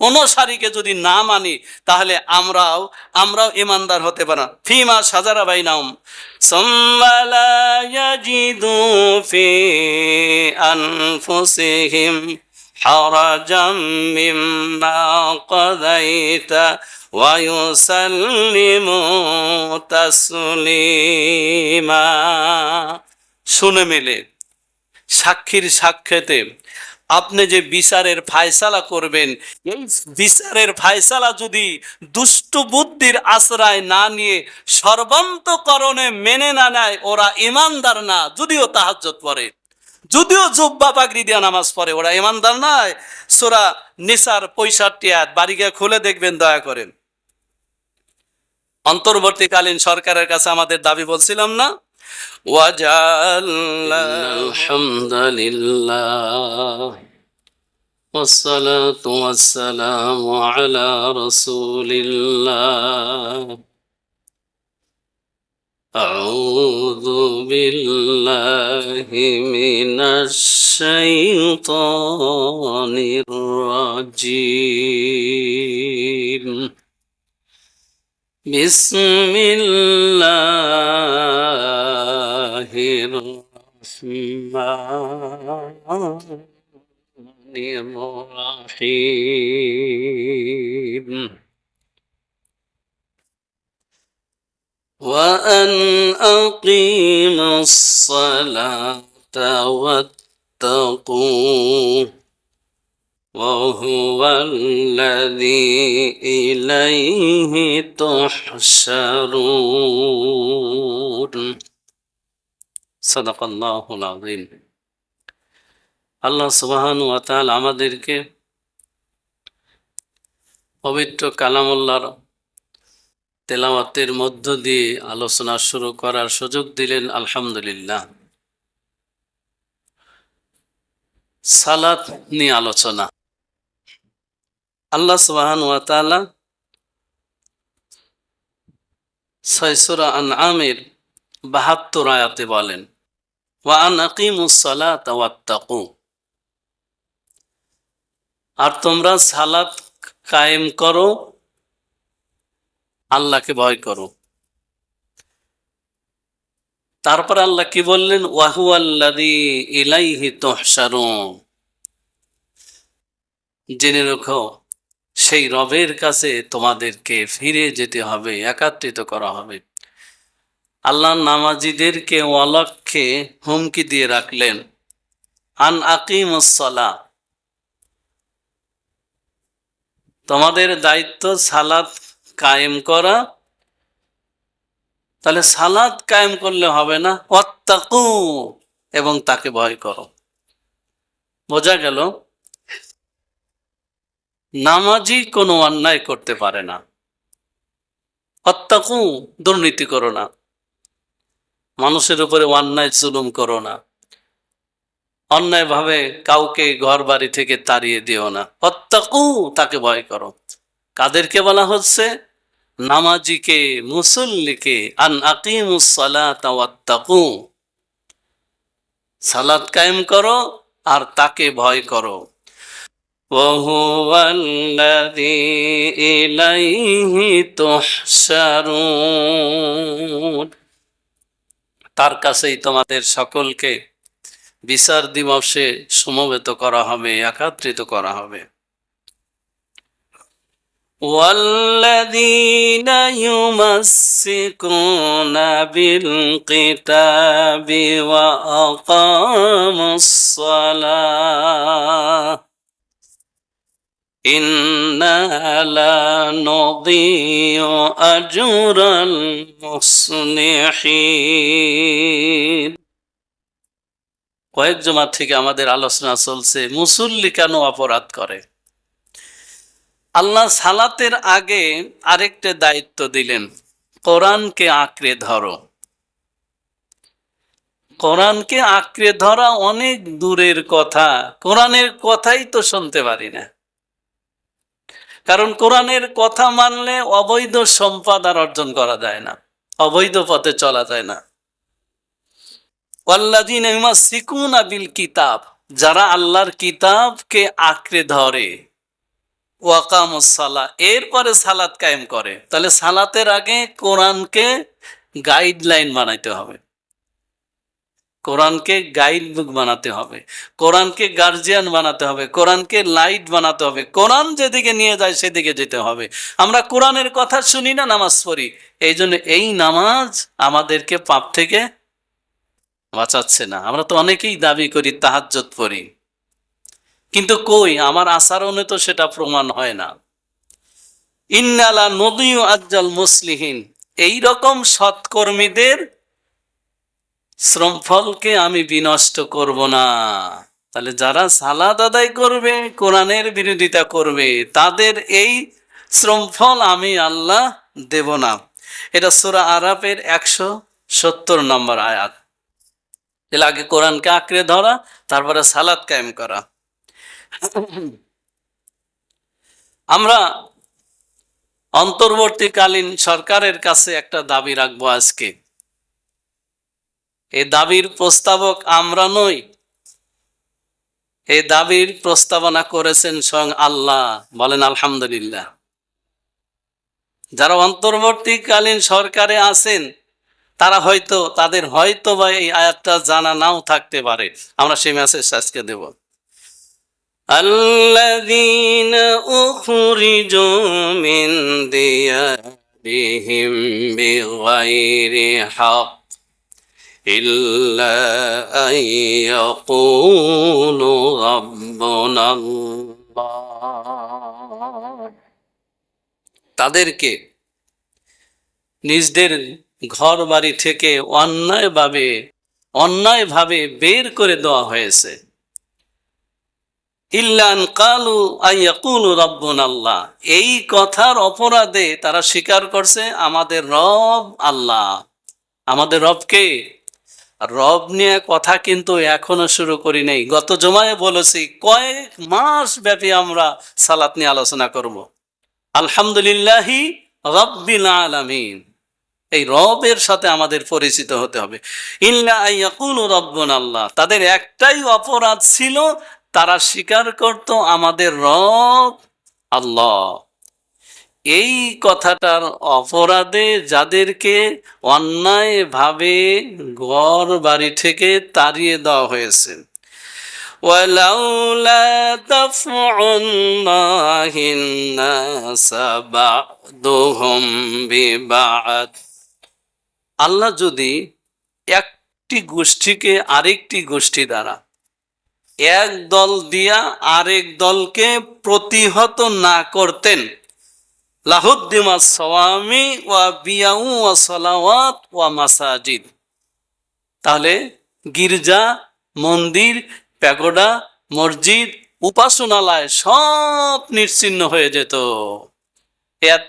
অনুসারীকে যদি না মানি তাহলে আমরাও আমরাও ইমানদার হতে পারি না ফিমা সাজারা বাইনাম সম্মালা ইয়াজিদু ফি আনফুসিহিম হারাজাম মিম্মা কাদাইতা ويسلموا تسليما শুনে মিলে সাক্ষীর সাক্ষাতে আপনি যে বিচারের ফায়সালা করবেন, এই বিচারের ফায়সালা যদি দুষ্ট বুদ্ধির আশ্রয় না নিয়ে সর্বান্তকরণে মেনে না নেয়, ওরা ইমানদার না, যদিও তাহাজ্জত পড়ে। যদিও জুব্বা পাগড়ি দিয়া নামাজ পড়ে, ওরা ইমানদার নয়। সোরা নিসার পঁয়ষট্টি আয়াত, বাড়ি গিয়ে খুলে দেখবেন, দয়া করেন। অন্তর্বর্তীকালীন সরকারের কাছে আমাদের দাবি বলছিলাম না وجعل الحمد لله والصلاة والسلام على رسول الله. أعوذ بالله من الشيطان الرجيم. بسم الله الرحمن الرحيم. وأن أقيم الصلاة واتقوه. وهو الذي إليه تحشرون صدق الله العظيم আল্লাহ সুবাহান ওয়াতাল আমাদেরকে পবিত্র কালামুল্লাহর তেলাওয়াতের মধ্য দিয়ে আলোচনা শুরু করার সুযোগ দিলেন আলহামদুলিল্লাহ সালাত নিয়ে আলোচনা আল্লাহ সুবাহান ওয়াতালা ছয়সুরা আন আমের বাহাত্তর আয়াতে বলেন, ওয়া আন আকিমুস সালাত ওয়াত্তাকু আর তোমরা সালাত কায়েম করো, আল্লাহকে ভয় করো। তারপর আল্লাহ কি বললেন ওয়াহু আল্লাদি ইলাইহি তোহসারুন জেনে রাখো সেই রবের কাছে তোমাদেরকে ফিরে যেতে হবে, একাত্রিত করা হবে। আল্লাহ নামাজিদেরকে অলক্ষে হুমকি দিয়ে রাখলেন। আন আকিমুসলা তোমাদের দায়িত্ব সালাত কায়েম করা। তাহলে সালাদ কায়েম করলে হবে না অত্তাকু এবং তাকে ভয় করো। বোঝা গেল? নামাজি কোনো অন্যায় করতে পারে না। অত্তাকু দুর্নীতি করো না। মানুষের উপরে অন্যায় জুলুম করো না। অন্যায়ভাবে কাউকে ঘর বাড়ি থেকে তাড়িয়ে দিও না। অত্যাকু তাকে ভয় করো। কাদেরকে বলা হচ্ছে? নামাজিকে, মুসল্লিকে, আন আকিমুসালাতাকু সালাত কায়েম করো আর তাকে ভয় করো। وهو الذي إليه تحشرون তার কাছেই তোমাদের সকলকে বিচার দিবসে সমবেত করা হবে একাত্রিত করা হবে والذين يمسكون بالكتاب وأقاموا الصلاة إنا لا نضيع أجر المصلحين কয়েক জমা থেকে আমাদের আলোচনা চলছে মুসল্লি কেন অপরাধ করে আল্লাহ সালাতের আগে আরেকটা দায়িত্ব দিলেন কোরআনকে আঁকড়ে ধরো কোরআনকে আঁকড়ে ধরা অনেক দূরের কথা কোরআনের কথাই তো শুনতে পারি না কারণ কোরআনের কথা মানলে অবৈধ সম্পদ আর অর্জন করা যায় না, অবৈধ পথে চলা যায় না। ওয়াল্লাযীনা ইউমাসসিকুনা বিল কিতাব, যারা আল্লাহর কিতাবকে আঁকড়ে ধরে ওয়াকামুসালা এরপরে সালাত কায়েম করে। তাহলে সালাতের আগে কোরআনকে গাইডলাইন বানাইতে হবে। কোরআনকে গাইড বুক বানাতে হবে, কোরআনকে গার্জিয়ান বানাতে হবে, কোরআনকে লাইট বানাতে হবে, কোরআন যেদিকে নিয়ে যায় সেদিকে যেতে হবে। আমরা কোরআনের কথা শুনি না, নামাজ পড়ি। এই জন্য এই নামাজ আমাদেরকে পাপ থেকে বাঁচাচ্ছে না। আমরা তো অনেকেই দাবি করি তাহাজ্জত পড়ি। কিন্তু কই? আমার আচরণে তো সেটা প্রমাণ হয় না। ইন্নালা নদীয় আজ্জাল মুসলিহীন। এই রকম সৎকর্মীদের শ্রমফলকে আমি বিনষ্ট করব না। তাহলে যারা সালাদ আদায় করবে, কোরআনের বিরোধিতা করবে, তাদের এই শ্রমফল আমি আল্লাহ দেব না। এটা সুরা আরাফের একশো সত্তর নম্বর আয়াত। এর আগে কোরআনকে আঁকড়ে ধরা, তারপরে সালাদ কায়েম করা। আমরা অন্তর্বর্তীকালীন সরকারের কাছে একটা দাবি রাখব আজকে। এই দাবির প্রস্তাবক আমরা নই এই দাবির প্রস্তাবনা করেছেন স্বয়ং আল্লাহ বলেন আলহামদুলিল্লাহ যারা অন্তর্বর্তীকালীন সরকারে আছেন তারা হয়তো তাদের হয়তো বা এই আয়াতটা জানা নাও থাকতে পারে আমরা সেই মেসেজ আজকে দেব الذين أخرجوا من ديارهم بغير حق إلا أن يقولوا ربنا الله তাদেরকে নিজদের ঘর বাড়ি থেকে অন্যায়ভাবে অন্যায়ভাবে বের করে দেওয়া হয়েছে ইল্লান কালু আইয়াকুলু রব্বুন আল্লাহ এই কথার অপরাধে তারা স্বীকার করছে আমাদের রব আল্লাহ আমাদের রবকে রব নিয়ে কথা কিন্তু এখনও শুরু করি নাই। গত জমায় বলেছি, কয়েক মাস ব্যাপী আমরা সালাত নিয়ে আলোচনা করব। আলহামদুলিল্লাহি রব্বিল আলামিন। এই রবের সাথে আমাদের পরিচিত হতে হবে। আল্লাহ তাদের একটাই অপরাধ ছিল, তারা স্বীকার করত আমাদের রব আল্লাহ। এই কথাটার অপরাধে যাদেরকে অন্যায়ভাবে ঘর বাড়ি থেকে তাড়িয়ে দেওয়া হয়েছে ولولا دفع الله الناس بعضهم ببعض আল্লাহ যদি একটি গোষ্ঠীকে আরেকটি গোষ্ঠী দ্বারা এক দল দিয়া আরেক দলকে প্রতিহত না করতেন লাহুদ্দিমা ওয়া ওয়া মাসাজিদ। তাহলে গির্জা, মন্দির, প্যাগোডা, মসজিদ, উপাসনালয় সব নিশ্চিন্ন হয়ে যেত।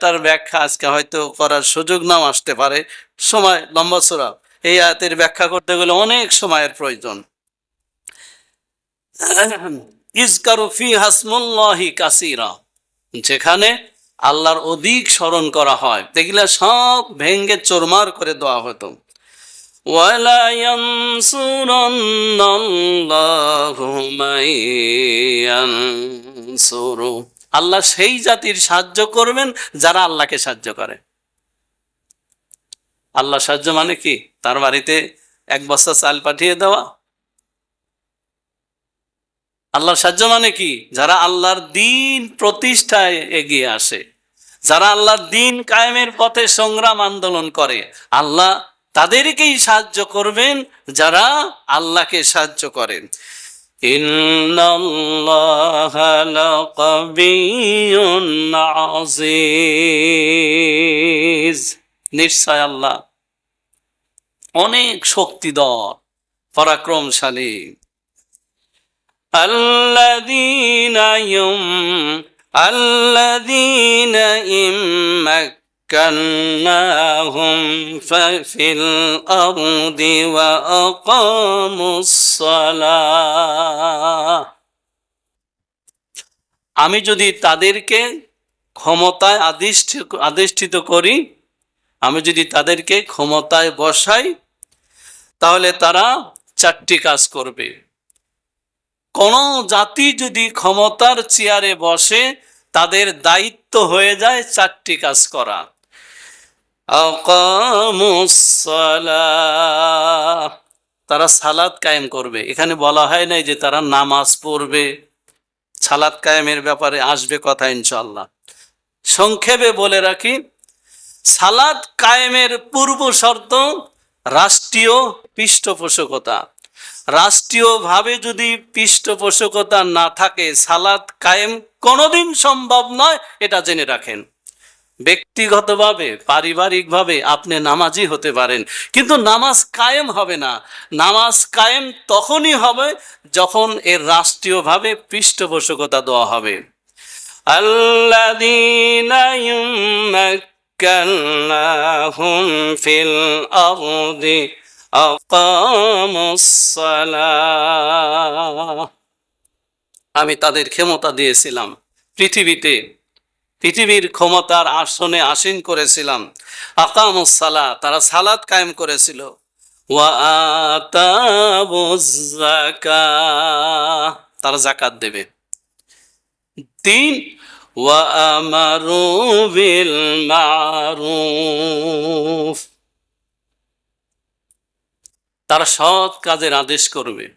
তার ব্যাখ্যা আজকে হয়তো করার সুযোগ নাও আসতে পারে। সময় লম্বা চূড়া এই আয়াতের ব্যাখ্যা করতে গেলে অনেক সময়ের প্রয়োজন। ইজকারু ফি হাসমুল্লাহি কাসিরা। যেখানে আল্লাহর অধিক স্মরণ করা হয়। দেখলে সব ভেঙ্গে চোরমার করে দেওয়া হতো। আল্লাহ সেই জাতির সাহায্য করবেন যারা আল্লাহকে সাহায্য করে। আল্লাহ সাহায্য মানে কি? তার বাড়িতে এক বস্তা চাল পাঠিয়ে দেওয়া আল্লাহর সাহায্য মানে কি? যারা আল্লাহর দিন প্রতিষ্ঠায় এগিয়ে আসে, যারা আল্লাহর দিন কায়েমের পথে সংগ্রাম আন্দোলন করে, আল্লাহ তাদেরকেই সাহায্য করবেন যারা আল্লাহকে সাহায্য করেন। নিশ্চয় আল্লাহ অনেক শক্তিধর, পরাক্রমশালী। الذين يم الذين إن مكناهم في الأرض وأقاموا الصلاة আমি যদি তাদেরকে ক্ষমতায় আদিষ্ঠিত আদিষ্ঠিত করি আমি যদি তাদেরকে ক্ষমতায় বসাই তাহলে তারা চারটি কাজ করবে কোন জাতি যদি ক্ষমতার চেয়ারে বসে, তাদের দায়িত্ব হয়ে যায় চারটি কাজ করা। তারা সালাদ কায়েম করবে। এখানে বলা হয় নাই যে তারা নামাজ পড়বে। সালাদ কায়েমের ব্যাপারে আসবে কথা ইনশাল্লাহ সংক্ষেপে বলে রাখি সালাদ কায়েমের পূর্ব শর্ত রাষ্ট্রীয় পৃষ্ঠপোষকতা। রাষ্ট্রীয়ভাবে যদি পৃষ্ঠপোষকতা না থাকে সালাদ কায়েম কোনোদিন সম্ভব নয়, এটা জেনে রাখেন। ব্যক্তিগতভাবে, পারিবারিকভাবে আপনি নামাজি হতে পারেন, কিন্তু নামাজ কায়েম হবে না। নামাজ কায়েম তখনই হবে যখন এর রাষ্ট্রীয়ভাবে পৃষ্ঠপোষকতা দেওয়া হবে। আল্লাহ আমি তাদের ক্ষমতা দিয়েছিলাম। পৃথিবীতে, পৃথিবীর ক্ষমতার আসনে আসীন করেছিলাম। আকামসালা তারা সালাদ কায়েম করেছিল। তারা জাকাত দেবে। তিন, ওয়া আমারু বিল মারুফ। তারা সৎ কাজের আদেশ করবে।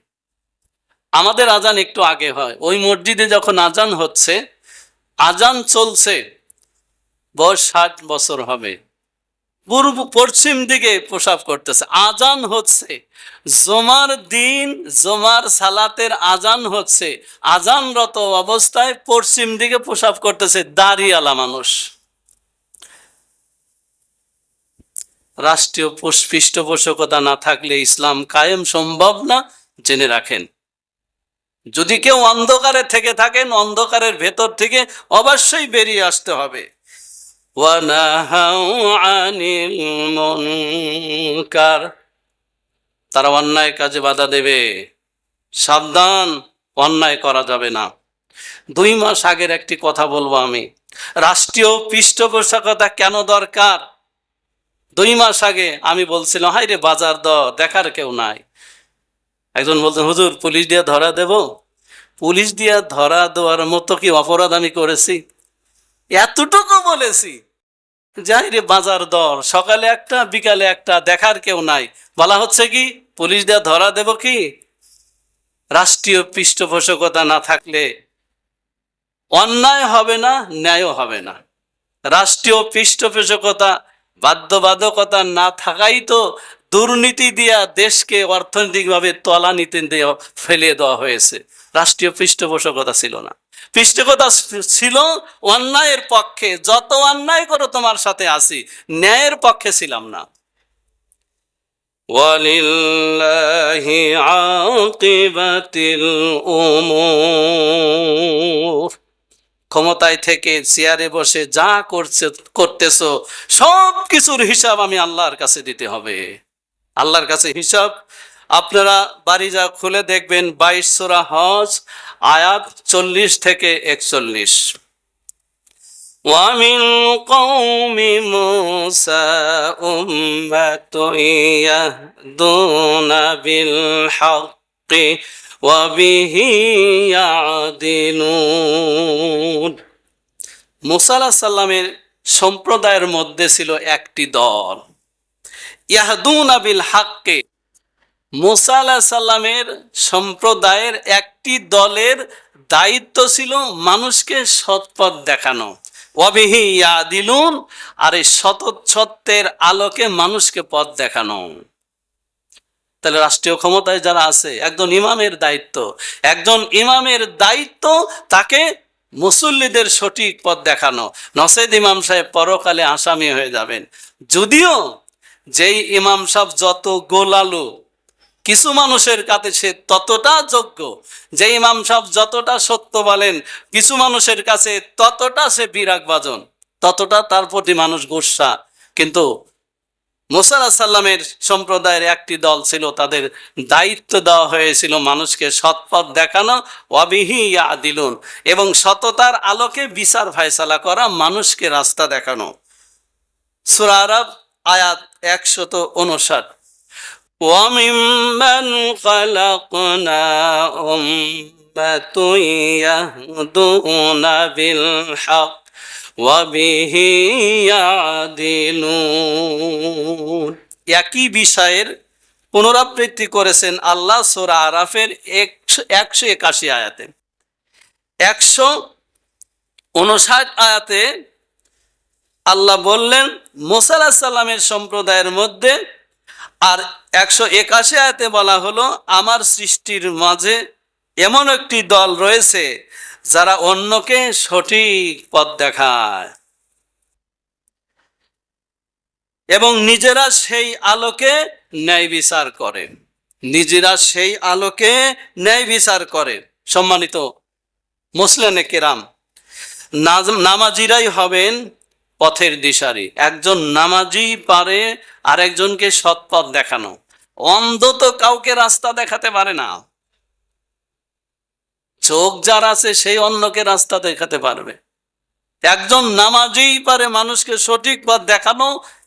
আমাদের আজান একটু আগে হয়। ওই মসজিদে যখন আজান হচ্ছে, আজান চলছে, বয়স ষাট বছর হবে। পূর্ব, পশ্চিম দিকে প্রসাব করতেছে। আজান হচ্ছে, জমার দিন, জমার সালাতের আজান হচ্ছে। আজানরত অবস্থায় পশ্চিম দিকে প্রসাব করতেছে দাঁড়িয়ালা মানুষ। রাষ্ট্রীয় পৃষ্ঠপোষকতা না থাকলে ইসলাম কায়েম সম্ভব না, জেনে রাখেন। যদি কেউ অন্ধকারে থেকে থাকেন, অন্ধকারের ভেতর থেকে অবশ্যই বেরিয়ে আসতে হবে। তারা অন্যায় কাজে বাধা দেবে। সাবধান, অন্যায় করা যাবে না। দুই মাস আগের একটি কথা বলব আমি। রাষ্ট্রীয় পৃষ্ঠপোষকতা কেন দরকার? দুই মাস আগে আমি বলছিলাম হাই রে বাজার দ দেখার কেউ নাই। একজন বলছেন, হুজুর, পুলিশ দিয়ে ধরা দেব? পুলিশ দিয়ে ধরা দেওয়ার মতো কি অপরাধ আমি করেছি? এতটুকু বলেছি। যাই রে বাজার দর, সকালে একটা, বিকালে একটা, দেখার কেউ নাই। বলা হচ্ছে কি, পুলিশ দিয়ে ধরা দেব কি? রাষ্ট্রীয় পৃষ্ঠপোষকতা না থাকলে অন্যায় হবে না, ন্যায়ও হবে না। রাষ্ট্রীয় পৃষ্ঠপোষকতা বাধ্যবাধকতা না থাকাই তো দুর্নীতি দিয়া দেশকে অর্থনৈতিকভাবে তলানিতে দেওয়া ফেলে দেওয়া হয়েছে রাষ্ট্রীয় পৃষ্ঠপোষকতা ছিল না পৃষ্ঠপোষকতা ছিল অন্যায়ের পক্ষে যত অন্যায় করো তোমার সাথে আসি ন্যায়ের পক্ষে ছিলাম না ولله عاقبة الأمور ক্ষমতায় থেকে চেয়ারে বসে যা করছে করতেছো সব কিছুর হিসাব আমি আল্লাহর কাছে দিতে হবে আল্লাহর কাছে হিসাব আপনারা বাড়ি যা খুলে দেখবেন বাইশ সোরা হজ আয়াত চল্লিশ থেকে একচল্লিশ ومن قوم موسى أمة يهدون بالحق وبه يعدلون মুসা আলাহ সাল্লামের সম্প্রদায়ের মধ্যে ছিল একটি দল ইয়াহদুন আবিল হাক্কে মুসা আলাহ সাল্লামের সম্প্রদায়ের একটি দলের দায়িত্ব ছিল মানুষকে সৎপথ দেখানো অবিহি ইয়াদিলুন আর এই সত সত্যের আলোকে মানুষকে পথ দেখানো তাহলে রাষ্ট্রীয় ক্ষমতায় যারা আছে, একজন ইমামের দায়িত্ব। একজন ইমামের দায়িত্ব তাকে মুসল্লিদের সঠিক পথ দেখানো। নসেদ ইমাম সাহেব পরকালে আসামি হয়ে যাবেন। যদিও যেই ইমাম সাহেব যত গোলালু, কিছু মানুষের কাছে সে ততটা যোগ্য যে ইমাম সাহেব যতটা সত্য বলেন, কিছু মানুষের কাছে ততটা সে বিরাগ বাজন ততটা তার প্রতি মানুষ গোসা। কিন্তু মোসাল্লাহ সাল্লামের সম্প্রদায়ের একটি দল ছিল তাদের দায়িত্ব দেওয়া হয়েছিল মানুষকে সৎপথ দেখানো অবিহি আদিলুন এবং সততার আলোকে বিচার ফায়সালা করা মানুষকে রাস্তা দেখানো সুরা আরব আয়াত একশত উনষাট وممن خلقنا يهدون بالحق وبه يعدلون একই বিষয়ের পুনরাবৃত্তি করেছেন আল্লাহ সোরা আরাফের একশো একশো আয়াতে। একশো উনষাট আয়াতে আল্লাহ বললেন, মোসা সাল্লামের সম্প্রদায়ের মধ্যে আর একশো একাশি আয়াতে বলা হলো, আমার সৃষ্টির মাঝে এমন একটি দল রয়েছে যারা অন্যকে সঠিক পথ দেখায়। এবং নিজেরা সেই আলোকে ন্যায় বিচার করে। নিজেরা সেই আলোকে ন্যায় বিচার করে। সম্মানিত মুসলিনে কেরাম নামাজিরাই হবেন পথের দিশারি। একজন নামাজি পারে আরেকজনকে সৎ পথ দেখানো। অন্ধ তো কাউকে রাস্তা দেখাতে পারে না। চোখ যার আছে সেই অন্যকে রাস্তা দেখাতে পারবে। একজন নামাজেই পারে মানুষকে সঠিক পথ দেখানো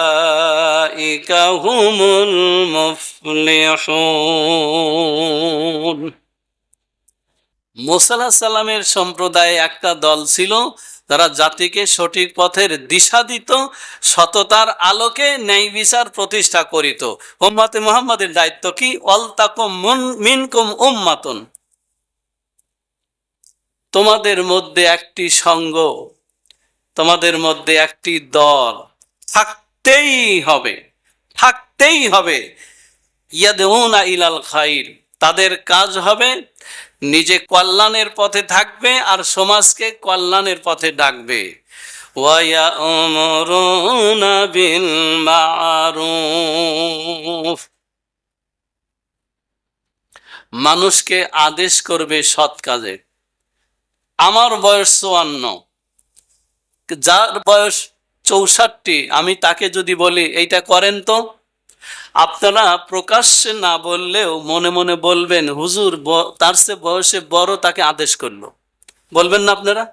وأولئك هم المفلحون মোসাল্লাহ সাল্লামের সম্প্রদায়ে একটা দল ছিল তারা জাতিকে সঠিক পথের দিশা দিত সততার আলোকে ন্যায় বিচার প্রতিষ্ঠা করিত উম্মাতে মোহাম্মদের দায়িত্ব কি অলতাকুম মুন- মিনকুম উম্মাতুন তোমাদের মধ্যে একটি সঙ্গ তোমাদের মধ্যে একটি দল থাকতেই হবে থাকতেই হবে। ইয়াদউনা ইলাল খাইর, তাদের কাজ হবে নিজে কল্যাণের পথে থাকবে আর সমাজকে কল্যাণের পথে ডাকবে। মানুষকে আদেশ করবে সৎ কাজে। আমার বয়স চুয়ান্ন। যার বয়স চৌষট্টি, আমি তাকে যদি বলি, এইটা করেন তো? আপনারা প্রকাশ্যে না বললেও মনে মনে বলবেন, হুজুর তার সে বয়সে বড় তাকে আদেশ করল। বলবেন না আপনারা?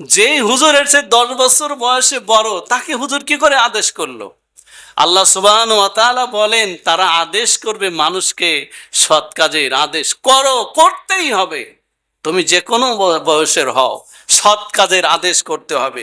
যে হুজুরের সে দশ বছর বয়সে বড়, তাকে হুজুর কি করে আদেশ করল? আল্লাহ সুবাহ বলেন, তারা আদেশ করবে মানুষকে সৎ কাজের আদেশ করো, করতেই হবে। তুমি যে কোনো বয়সের হও, সৎ কাজের আদেশ করতে হবে।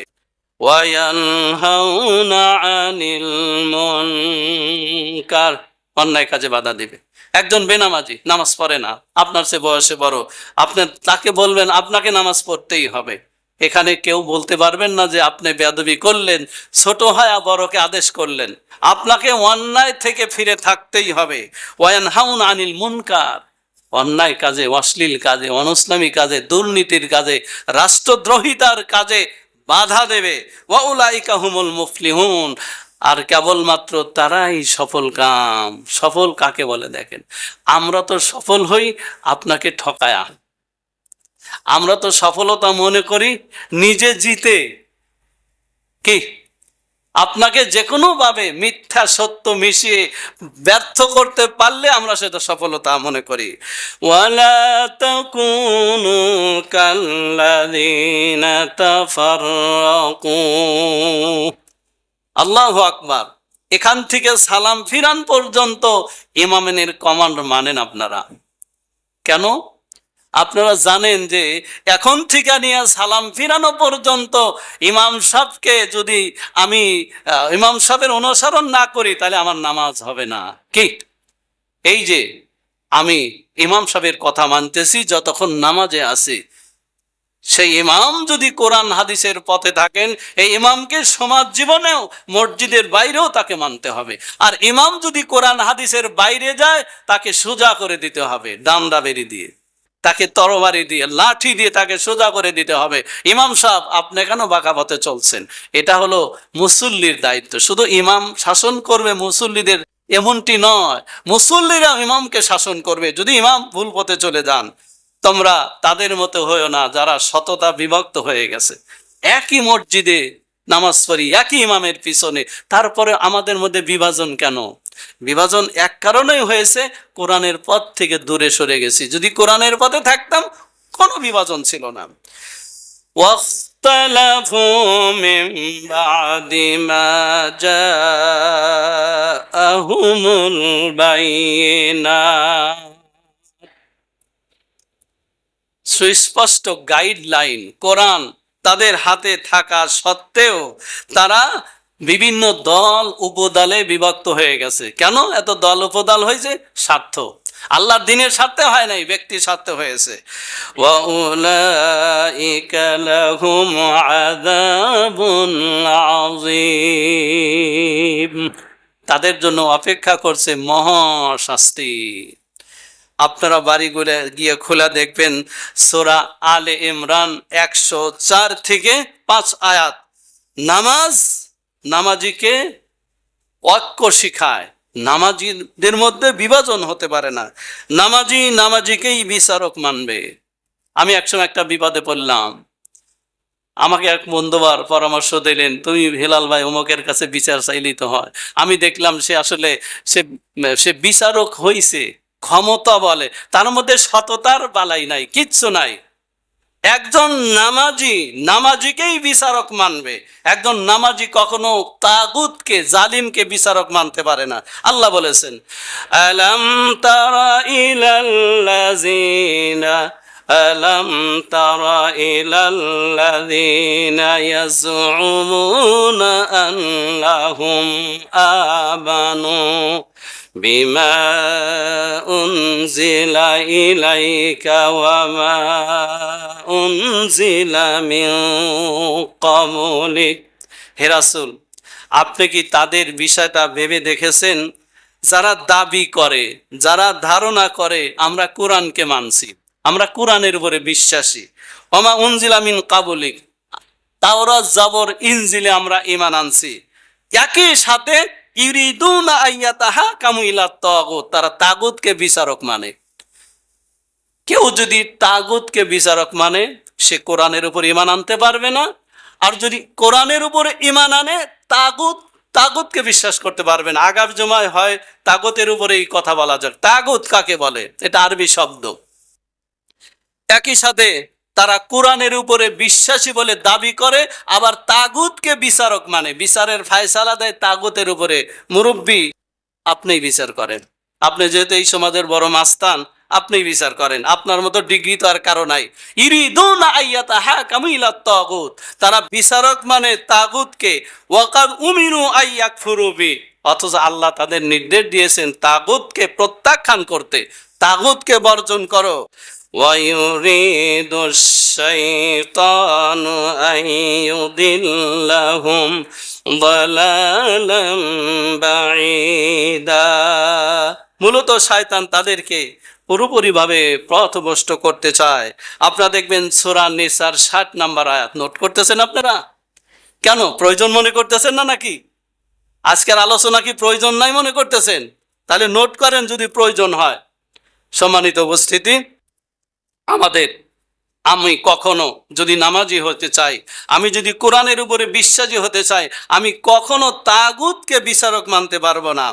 অন্যায় কাজে বাধা দিবে। একজন বেনামাজি, নামাজ পড়ে না, আপনার সে বয়সে বড়। আপনি তাকে বলবেন, আপনাকে নামাজ পড়তেই হবে। এখানে কেউ বলতে পারবেন না যে আপনি বেদবি করলেন, ছোট হায়া বড়কে আদেশ করলেন। আপনাকে অন্যায় থেকে ফিরে থাকতেই হবে। ওয়ান হাউন আনিল মুনকার। অন্যায় কাজে, অশ্লীল কাজে অনইসলামী কাজে, দুর্নীতির কাজে, রাষ্ট্রদ্রোহিতার কাজে বাধা দেবে। ওয়াউলাইকা হুমুল মুফলিহুন। আর কেবলমাত্র তারাই সফল কাম। সফল কাকে বলে দেখেন? আমরা তো সফল হই আপনাকে ঠকায়া। আমরা তো সফলতা মনে করি নিজে জিতে। কি? আপনাকে যে কোনোভাবে মিথ্যা, সত্য মিশিয়ে ব্যর্থ করতে পারলে আমরা সেটা সফলতা মনে করি। ওয়ালা তাকুনু আল্লাহু আকবার। এখান থেকে সালাম ফিরান পর্যন্ত ইমামেনের কমান্ড মানেন আপনারা। কেন? আপনারা জানেন যে এখন থেকে নিয়ে সালাম ফিরানো পর্যন্ত ইমাম সাহেবকে যদি আমি ইমাম সাহেবের অনুসরণ না করি, তাহলে আমার নামাজ হবে না। কি? এই যে আমি ইমাম সাহেবের কথা মানতেছি, যতক্ষণ নামাজে আছি, সেই ইমাম যদি কোরআন হাদিসের পথে থাকেন, এই ইমামকে সমাজ জীবনেও, মসজিদের বাইরেও তাকে মানতে হবে। আর ইমাম যদি কোরআন হাদিসের বাইরে যায়, তাকে সোজা করে দিতে হবে, ডান্ডা বেরি দিয়ে। তাকে তরবারি দিয়ে, লাঠি দিয়ে তাকে সোজা করে দিতে হবে। ইমাম সাহেব, আপনি কেন বাঁকা পথে চলছেন? এটা হলো মুসল্লির দায়িত্ব। শুধু ইমাম শাসন করবে মুসল্লিদের এমনটি নয়, মুসল্লিরা ইমামকে শাসন করবে। যদি ইমাম ভুল পথে চলে যান, তোমরা তাদের মতো হয়েও না যারা সততা বিভক্ত হয়ে গেছে। একই মসজিদে নামাজ পড়ি, একই ইমামের পিছনে। তারপরে আমাদের মধ্যে বিভাজন কেন? বিভাজন এক কারণেই হয়েছে কোরআনের পথ থেকে দূরে সরে গেছি যদি কোরআনের পথে থাকতাম কোনো বিভাজন ছিল না واختلفوا من بعد ما جاءهم البينات সুস্পষ্ট গাইডলাইন কোরআন তাদের হাতে থাকা সত্ত্বেও তারা বিভিন্ন দল উপদলে বিভক্ত হয়ে গেছে। কেন? এত দল উপদল হয়েছে স্বার্থ। আল্লাহর দিনের স্বার্থে হয় নাই, ব্যক্তি স্বার্থে হয়েছে। তাদের জন্য অপেক্ষা করছে মহাশাস্তি। আপনারা বাড়িগুলো গিয়ে খোলা দেখবেন, সোরা আলে ইমরান একশো চার থেকে পাঁচ আয়াত। নামাজ নামাজিকে ঐক্য শিখায়। নামাজিদের মধ্যে বিভাজন হতে পারে না। নামাজি নামাজিকেই বিচারক মানবে। আমি একসময় একটা বিপদে পড়লাম। আমাকে এক বন্ধুবার পরামর্শ দিলেন, তুমি হেলাল ভাই অমুকের কাছে বিচার চাইলেই তো হয়। আমি দেখলাম সে আসলে, সে সে বিচারক হইছে, ক্ষমতা বলে। তার মধ্যে সততার বালাই নাই, কিচ্ছু নাই। একজন নামাজি, নামাজিকেই বিচারক মানবে। একজন নামাজি কখনো তাগুতকে, জালিমকে বিচারক মানতে পারে না। আল্লাহ বলেছেন, আলাম তারা ইলাল্লাযিনা, আলাম তারা ইলাল্লাযিনা ইয়াজউমুনা আন্নাহুম আমানু। بما أنزل إليك وما أنزل من قبلك হে রাসূল আপনি কি তাদের বিষয়টা ভেবে দেখেছেন যারা দাবি করে যারা ধারণা করে আমরা কোরআনকে মানছি আমরা কোরআনের উপরে বিশ্বাসী ওমা উনজিলা মিন কাবুলিক তাওরাত জাবর ইনজিলে আমরা ইমান আনছি একই সাথে ইউরিদুনা আইয়াতাহা কামুইলা তাগুত, তারা তাগুতকে বিচারক মানে। কেউ যদি তাগুতকে বিচারক মানে সে কোরআনের উপর ইমান আনতে পারবে না, আর যদি কোরআনের উপরে ইমান আনে, তাগুত, তাগুতকে বিশ্বাস করতে পারবে না। আগাম জমায় হয়, তাগতের উপরে এই কথা বলা যাক তাগুত কাকে বলে? এটা আরবি শব্দ। একই সাথে তারা কোরআনের উপরে বিশ্বাসী বলে দাবি করে, আবার তাগুতকে বিচারক মানে বিচারের ফায়সালা দেয় তাগুতের উপরে। মুরব্বী আপনি বিচার করেন। আপনি যেহেতু এই সমাজের বড় মাস্তান, আপনিই বিচার করেন। আপনার মতো ডিগ্রি তো আর কারও নাই। ইরিদুনা আইয়াতা তাগুত। তারা বিচারক মানে তাগুতকে, ওয়াকাদ উমিনু আইয়াক ফুরুবি অথচ আল্লাহ তাদের নির্দেশ দিয়েছেন তাগুতকে প্রত্যাখ্যান করতে। তাগুতকে বর্জন করো। ويريد الشيطان أن يضلهم ضلالا بعيدا মূলত শয়তান তাদেরকে পুরোপুরিভাবে পথভ্রষ্ট করতে চায় আপনারা দেখবেন সোরা নিসার ষাট নাম্বার আয়াত নোট করতেছেন আপনারা কেন প্রয়োজন মনে করতেছেন না নাকি আজকের আলোচনা কি প্রয়োজন নাই মনে করতেছেন তাহলে নোট করেন যদি প্রয়োজন হয় সম্মানিত উপস্থিতি আমাদের। আমি কখনো যদি নামাজি হতে চাই, আমি যদি কোরআনের উপরে বিশ্বাসী হতে চাই, আমি কখনো তাগুতকে বিচারক মানতে পারব না।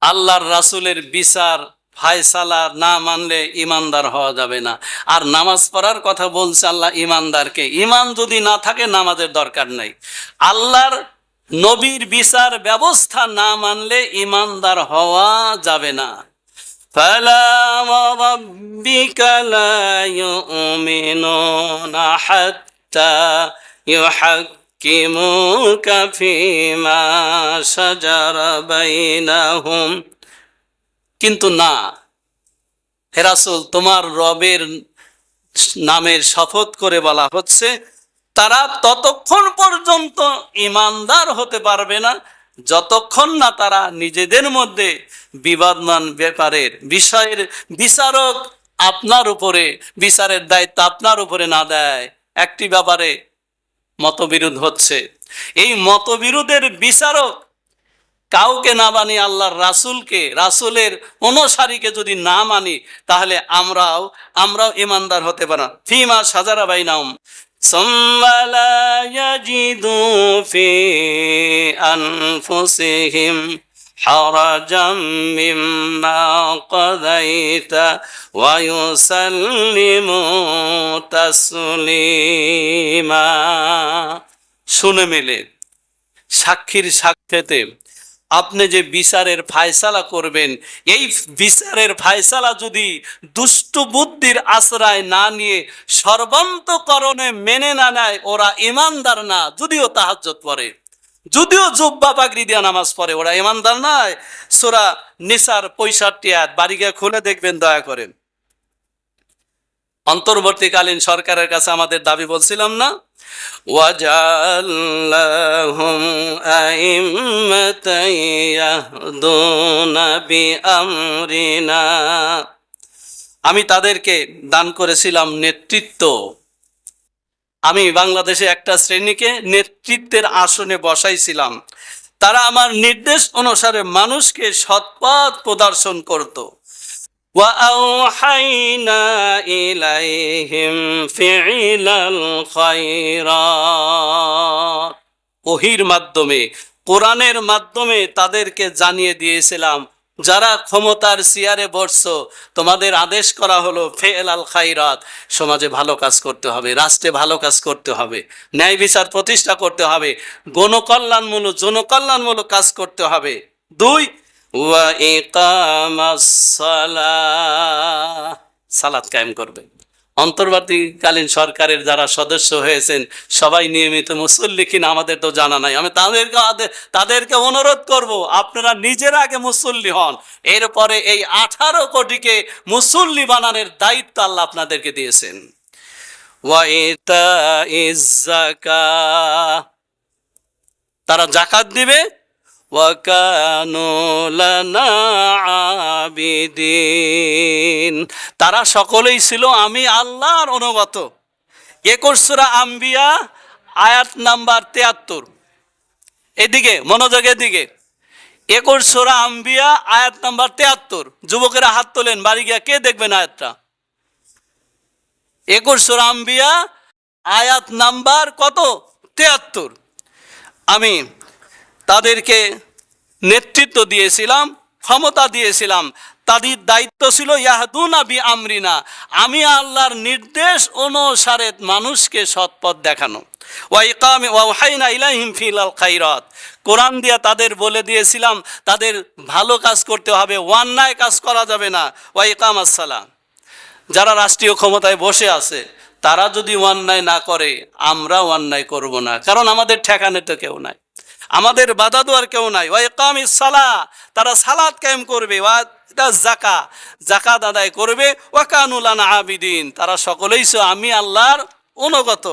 আল্লাহর রাসুলের বিচার, ফায়সালা না মানলে ইমানদার হওয়া যাবে না। আর নামাজ পড়ার কথা বলছে আল্লাহ ইমানদারকে। ইমান যদি না থাকে, নামাজের দরকার নাই। আল্লাহর নবীর বিচার ব্যবস্থা না মানলে ইমানদার হওয়া যাবে না। فلا وربك لا يؤمنون حتى يحكموك فيما شجر بينهم কিন্তু না হেরাসুল তোমার রবের নামের শপথ করে বলা হচ্ছে তারা ততক্ষণ পর্যন্ত ইমানদার হতে পারবে না যতক্ষণ না তারা নিজেদের মধ্যে বিবাদমান ব্যাপারের বিষয়ের বিচারক আপনার উপরে, বিচারের দায়িত্ব আপনার উপরে না দেয়, একটি ব্যাপারে মতবিরোধ হচ্ছে। এই মতবিরোধের বিচারক কাউকে না মানি, আল্লাহর রাসূলকে, রাসূলের অনুসারীকে যদি না মানি, তাহলে আমরাও আমরাও ইমানদার হতে পারি ফিমা সাজারা বাইনাম ثم لا يجدوا في أنفسهم حرجا مما قضيت ويسلموا تسليما শুনে মেলে সাক্ষীর সাক্ষাতে আপনি যে বিচারের ফায়সালা করবেন, এই বিচারের ফায়সালা যদি দুষ্ট বুদ্ধির আশ্রয় না নিয়ে সর্বান্তকরণে মেনে না নেয়, ওরা ইমানদার না, যদিও তাহাজ্জত পড়ে। যদিও জুব্বা পাগড়ি দিয়া নামাজ পড়ে, ওরা ইমানদার নয়। সোরা নিসার পঁয়ষট্টি আয়াত বাড়ি গিয়ে খুলে দেখবেন, দয়া করেন। অন্তর্বর্তীকালীন সরকারের কাছে আমাদের দাবি বলছিলাম না وجعلهم أئمة يهدون بأمرنا আমি তাদেরকে দান করেছিলাম নেতৃত্ব আমি বাংলাদেশে একটা শ্রেণীকে নেতৃত্বের আসনে বসাইছিলাম তারা আমার নির্দেশ অনুসারে মানুষকে সৎপথ প্রদর্শন করত وأوحينا إليهم فعل الخيرات ওহির মাধ্যমে কোরআনের মাধ্যমে তাদেরকে জানিয়ে দিয়েছিলাম যারা ক্ষমতার চেয়ারে বসছো তোমাদের আদেশ করা হলো ফেল আল খাইরাত সমাজে ভালো কাজ করতে হবে রাষ্ট্রে ভালো কাজ করতে হবে ন্যায় বিচার প্রতিষ্ঠা করতে হবে গণকল্যাণমূলক জনকল্যাণমূলক কাজ করতে হবে দুই ওয়া ইকামাস সালাহ সালাত কায়েম করবে। অন্তর্বর্তীকালীন সরকারের যারা সদস্য হয়েছেন, সবাই নিয়মিত মুসল্লি কিনা আমাদের তো জানা নাই। আমি তাদেরকে তাদেরকে অনুরোধ করব, আপনারা নিজের আগে মুসল্লি হন। এরপরে এই আঠারো কোটিকে মুসল্লি বানানোর দায়িত্ব আল্লাহ আপনাদেরকে দিয়েছেন। তারা জাকাত দিবে তারা সকলেই ছিল আমি আল্লাহর অনুগত। একুশরা আম্বিয়া, আয়াত নাম্বার তেয়াত্তর। এদিকে, মনোযোগ এদিকে। একুশরা আম্বিয়া, আয়াত নাম্বার তেয়াত্তর। যুবকেরা হাত তোলেন, বাড়ি গিয়া কে দেখবেন আয়াতটা? একুশরা আম্বিয়া, আয়াত নাম্বার কত? তেয়াত্তর। আমি তাদেরকে নেতৃত্ব দিয়েছিলাম, ক্ষমতা দিয়েছিলাম। তাদের দায়িত্ব ছিল, ইয়াহদুনা বি আমরিনা আমি আল্লাহর নির্দেশ অনুসারে মানুষকে সৎপথ দেখানো। ওয়াইকামে ওয়াহাইনা ইলাহিম ফিল আল খাইরাত কোরআন দিয়া তাদের বলে দিয়েছিলাম, তাদের ভালো কাজ করতে হবে অন্যায় কাজ করা যাবে না। ওয়াইকাম আসসালাম যারা রাষ্ট্রীয় ক্ষমতায় বসে আছে, তারা যদি অন্যায় না করে, আমরা অন্যায় করব না। কারণ আমাদের ঠেকানে তো কেউ নাই। আমাদের বাধা দেওয়ার কেউ নাই। ওয়া কামি সালা, তারা সালাদ কায়েম করবে, ওয়া এটা জাকা জাকাত আদায় করবে, ওয়া কানুলানা আবিদিন, তারা সকলেই আমি আল্লাহর অনুগত।